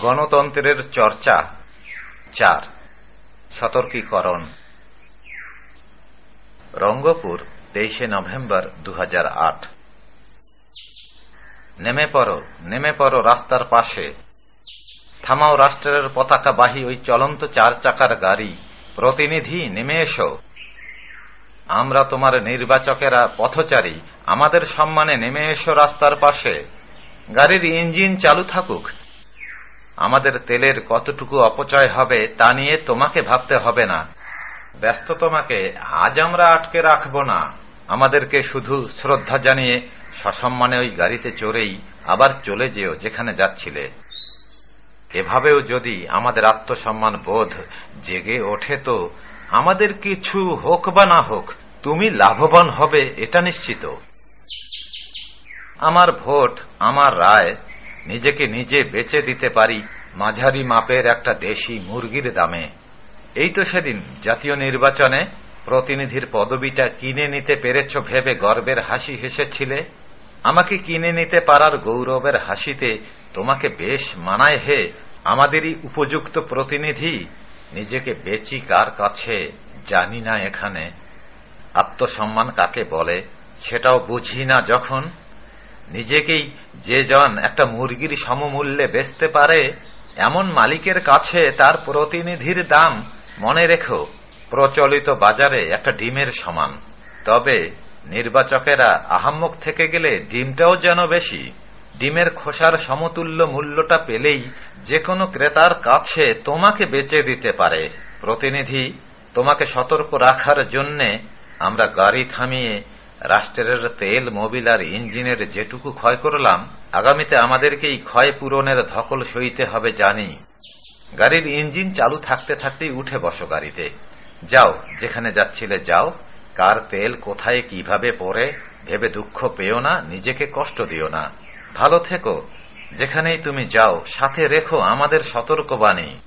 গণতন্ত্রের চর্চা। চার, সতর্কীকরণ। রঙ্গপুর, তেইশে নভেম্বর দু হাজার আট। নেমে পড়ো নেমে পড়ো রাস্তার পাশে। থামাও রাষ্ট্রের পতাকা পতাকাবাহী ওই চলন্ত চার চাকার গাড়ি। প্রতিনিধি, নেমে এসো। আমরা তোমার নির্বাচকেরা পথচারী, আমাদের সম্মানে নেমে এসো রাস্তার পাশে। গাড়ির ইঞ্জিন চালু থাকুক আমাদের তেলের কতটুকু অপচয় হবে তা নিয়ে তোমাকে ভাবতে হবে না। ব্যস্ত তোমাকে, আজ আমরা আটকে রাখব না। আমাদেরকে শুধু শ্রদ্ধা জানিয়ে সসম্মানে ওই গাড়িতে চড়েই আবার চলে যেও যেখানে যাচ্ছিলে। এভাবেও যদি আমাদের আত্মসম্মান বোধ জেগে ওঠে তো আমাদের কিছু হোক বা না হোক, তুমি লাভবান হবে, এটা নিশ্চিত। আমার ভোট, আমার রায় নিজেকে নিজে বেচে দিতে পারি মাঝারি মাপের একটা দেশি মুরগির দামে। এই তো সেদিন জাতীয় নির্বাচনে প্রতিনিধির পদবিটা কিনে নিতে পেরেছ ভেবে গর্বের হাসি হেসেছিলে। আমাকে কিনে নিতে পারার গৌরবের হাসিতে তোমাকে বেশ মানায় হে আমাদেরই উপযুক্ত প্রতিনিধি। নিজেকে বেচি কার কাছে জানি না এখানে। আত্মসম্মান কাকে বলে সেটাও বুঝি না যখন নিজেকেই যে জন একটা মুরগির সমমূল্যে বেচতে পারে, এমন মালিকের কাছে তার প্রতিনিধির দাম মনে রেখো, প্রচলিত বাজারে একটা ডিমের সমান। তবে নির্বাচকেরা আহাম্মক থেকে গেলে ডিমটাও যেন বেশি। ডিমের খোসার সমতুল্য মূল্যটা পেলেই যে কোনো ক্রেতার কাছে তোমাকে বেচে দিতে পারে। প্রতিনিধি, তোমাকে সতর্ক রাখার জন্যে আমরা গাড়ি থামিয়ে রাষ্ট্রের তেল, মোবিল আর ইঞ্জিনের যেটুকু ক্ষয় করলাম, আগামীতে আমাদেরকেই ক্ষয় পূরণের ধকল সইতে হবে জানি। গাড়ির ইঞ্জিন চালু থাকতে থাকতেই উঠে বসো গাড়িতে। যাও, যেখানে যাচ্ছিলে যাও, কার তেল কোথায় কীভাবে পড়ে, ভেবে দুঃখ পেও না, নিজেকে কষ্ট দিও না। ভালো থেকো, যেখানেই তুমি যাও, সাথে রেখো আমাদের সতর্কবাণী।